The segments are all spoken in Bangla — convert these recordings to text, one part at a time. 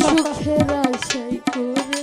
সুখের আশাই করে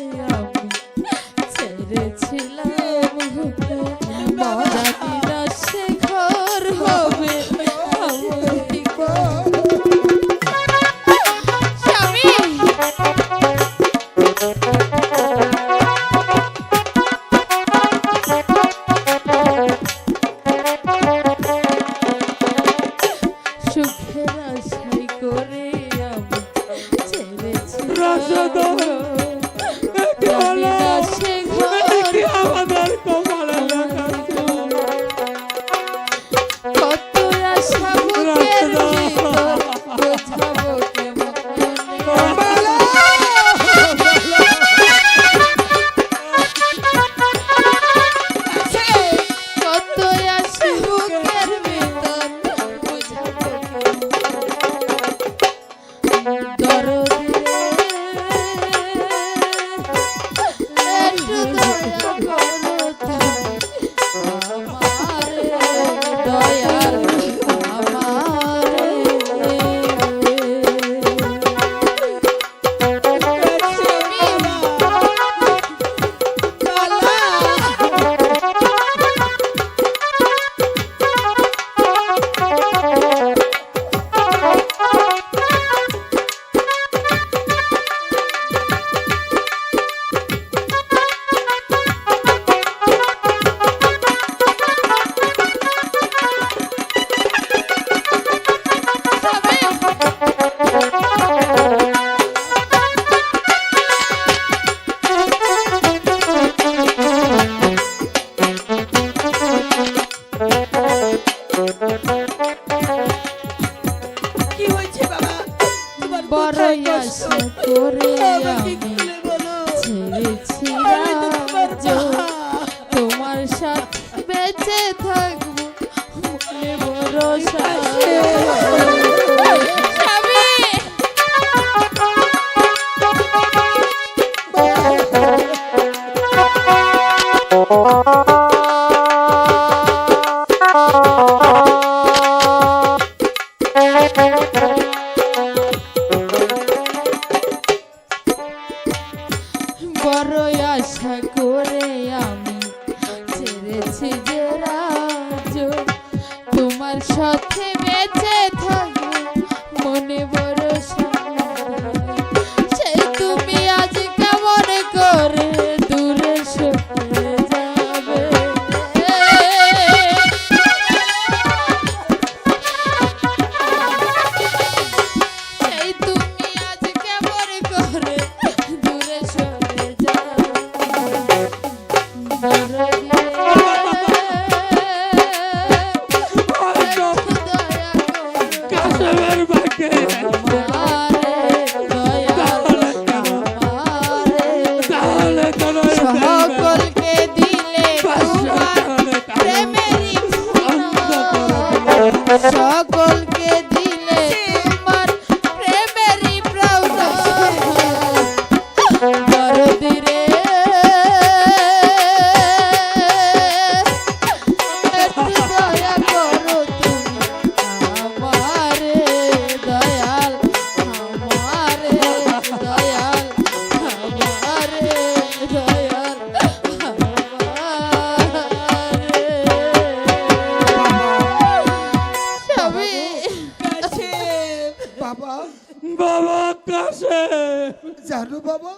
কি হয়েছে বাবা? বড় আশা করে তোমার সাথে বেঁচে থাকব। বড় সাথে করে বাবা কাছে জানো বাবা?